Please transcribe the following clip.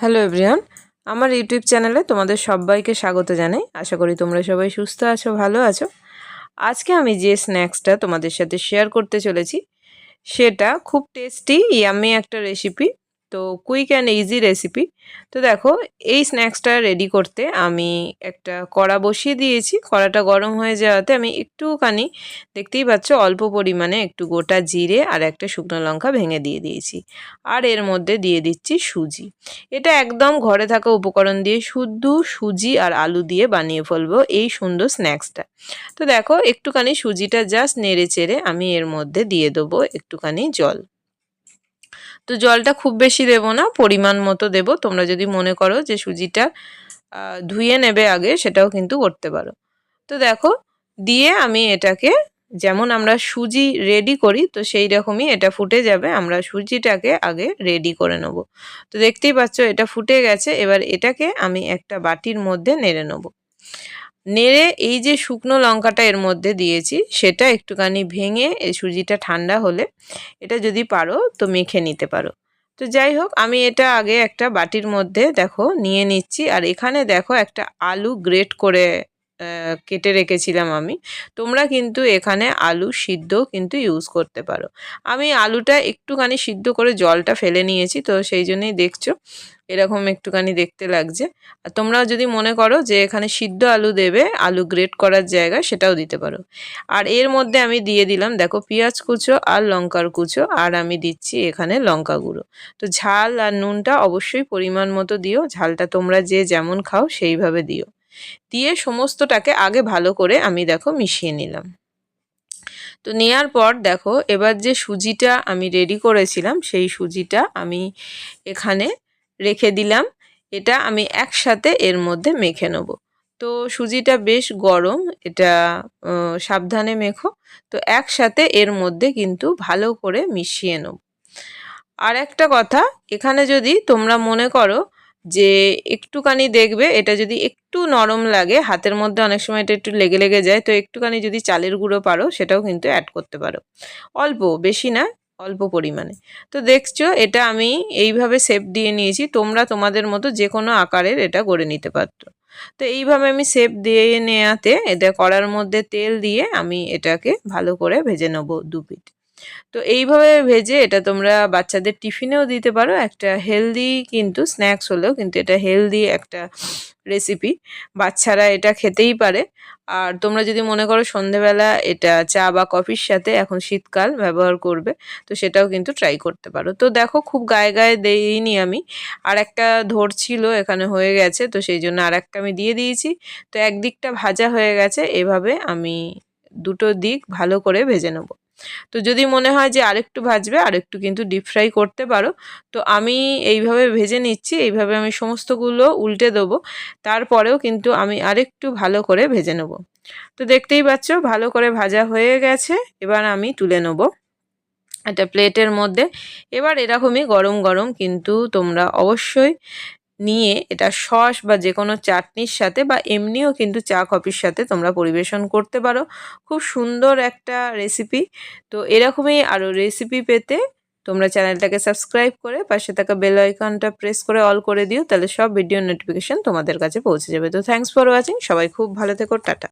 Hello everyone, আমার YouTube চ্যানেলে তোমাদের সবাইকে স্বাগত জানাই। আশা করি তোমরা সবাই সুস্থ আছো, ভালো আছো। আজকে আমি যে স্ন্যাক্সটা তোমাদের সাথে শেয়ার করতে চলেছি, সেটা খুব টেস্টি ইয়ামি একটা রেসিপি তো কুইক অ্যান্ড ইজি রেসিপি তো দেখো, এই স্ন্যাক্সটা রেডি করতে আমি একটা কড়া বসিয়ে দিয়েছি। কড়াটা গরম হয়ে যাওয়াতে আমি একটুখানি, দেখতেই পাচ্ছ, অল্প পরিমাণে একটু গোটা জিরে আর একটা শুকনো লঙ্কা ভেঙে দিয়ে দিয়েছি। আর এর মধ্যে দিয়ে দিচ্ছি সুজি। এটা একদম ঘরে থাকা উপকরণ দিয়ে শুদ্ধ সুজি আর আলু দিয়ে বানিয়ে ফেলব এই সুন্দর স্ন্যাক্সটা তো দেখো, একটুখানি সুজিটা জাস্ট নেড়ে চেড়ে আমি এর মধ্যে দিয়ে দেবো একটুখানি জল। তো জলটা খুব বেশি দেব না, পরিমাণ মতো দেব। তোমরা যদি মনে করো যে সুজিটা ধুয়ে নেবে আগে, সেটাও কিন্তু করতে পারো। তো দেখো, দিয়ে আমি এটাকে, যেমন আমরা সুজি রেডি করি, তো সেই রকমই এটা ফুটে যাবে। আমরা সুজিটাকে আগে রেডি করে নেব। তো দেখতেই পাচ্ছ, এটা ফুটে গেছে। এবার এটাকে আমি একটা বাটির মধ্যে নেড়ে নেব। নেড়ে এই যে শুকনো লঙ্কাটা এর মধ্যে দিয়েছি, সেটা একটুখানি ভেঙে এই সুজিটা ঠান্ডা হলে এটা যদি পারো তো মেখে নিতে পারো। তো যাই হোক, আমি এটা আগে একটা বাটির মধ্যে দেখো নিয়ে নিচ্ছি। আর এখানে দেখো একটা আলু গ্রেট করে কেটে রেখেছিলাম আমি। তোমরা কিন্তু এখানে আলু সিদ্ধ কিন্তু ইউজ করতে পারো। আমি আলুটা একটুখানি সিদ্ধ করে জলটা ফেলে নিয়েছি, তো সেই জন্যই দেখছ, এরকম একটুখানি দেখতে লাগছে। আর তোমরা যদি মনে করো যে এখানে সিদ্ধ আলু দেবে, আলু গ্রেট করার জায়গা, সেটাও দিতে পারো। আর এর মধ্যে আমি দিয়ে দিলাম, দেখো, পেঁয়াজ কুচো আর লঙ্কার কুচো, আর আমি দিচ্ছি এখানে লঙ্কা গুঁড়ো। তো ঝাল আর নুনটা অবশ্যই পরিমাণ মতো দিও, ঝালটা তোমরা যে যেমন খাও সেইভাবে দিও। দিয়ে সমস্তটাকে আগে ভালো করে আমি দেখো মিশিয়ে নিলাম। তো নেয়ার পর দেখো, এবার যে সুজিটা আমি রেডি করেছিলাম, সেই সুজিটা আমি এখানে রেখে দিলাম। এটা আমি একসাথে এর মধ্যে মেখে নেব। তো সুজিটা বেশ গরম, এটা সাবধানে মেখো। তো একসাথে এর মধ্যে কিন্তু ভালো করে মিশিয়ে নেব। আর একটা কথা, এখানে যদি তোমরা মনে করো যে একটুখানি দেখবে, এটা যদি একটু নরম লাগে, হাতের মধ্যে অনেক সময় এটা একটু লেগে লেগে যায়, তো একটুখানি যদি চালের গুঁড়ো পারো, সেটাও কিন্তু অ্যাড করতে পারো। অল্প, বেশি না, অল্প পরিমাণে। তো দেখছ, এটা আমি এইভাবে শেপ দিয়ে নিয়েছি, তোমরা তোমাদের মতো যে কোনো আকারের এটা করে নিতে পারতো। তো এইভাবে আমি শেপ দিয়ে নেওয়াতে এটা কড়ার মধ্যে তেল দিয়ে আমি এটাকে ভালো করে ভেজে নেব দু পিঠ তো এইভাবে ভেজে এটা তোমরা বাচ্চাদের টিফিনেও দিতে পারো। একটা হেলদি কিন্তু স্ন্যাক্স হলেও কিন্তু এটা হেলদি একটা রেসিপি বাচ্চারা এটা খেতেই পারে। আর তোমরা যদি মনে করো সন্ধেবেলা এটা চা বা কফির সাথে এখন শীতকাল ব্যবহার করবে, তো সেটাও কিন্তু ট্রাই করতে পারো। তো দেখো খুব গায়ে গায়ে দেইনি আমি। আর একটা ধরছিল এখানে হয়ে গেছে, তো সেই জন্য আর একটা আমি দিয়ে দিয়েছি। তো একদিকটা ভাজা হয়ে গেছে, এভাবে আমি দুটো দিক ভালো করে ভেজে নেব। তো যদি মনে হয় যে আরেকটু ভাজবে, আরেকটু কিন্তু ডিপ ফ্রাই করতে পারো, তো আমি এইভাবে ভেজে নিচ্ছি, এইভাবে আমি সমস্তগুলো উল্টে দেবো, তারপরেও কিন্তু আমি আরেকটু ভালো করে ভেজে নেব। তো দেখতেই পাচ্ছ, ভালো করে ভাজা হয়ে গেছে, এবার আমি তুলে নেব একটা প্লেটের মধ্যে। এবার এরকমই গরম গরম কিন্তু তোমরা অবশ্যই নিয়ে এটা সস বা যে কোনো চাটনির সাথে বা এমনিও কিন্তু চা কফির সাথে তোমরা পরিবেশন করতে পারো। খুব সুন্দর একটা রেসিপি তো এরকমই আরও রেসিপি পেতে তোমরা চ্যানেলটাকে সাবস্ক্রাইব করে পাশে থাকা বেল আইকনটা প্রেস করে অল করে দিও, তাহলে সব ভিডিও নোটিফিকেশান তোমাদের কাছে পৌঁছে যাবে। তো থ্যাংকস ফর ওয়াচিং সবাই খুব ভালো থেকো, টাটা।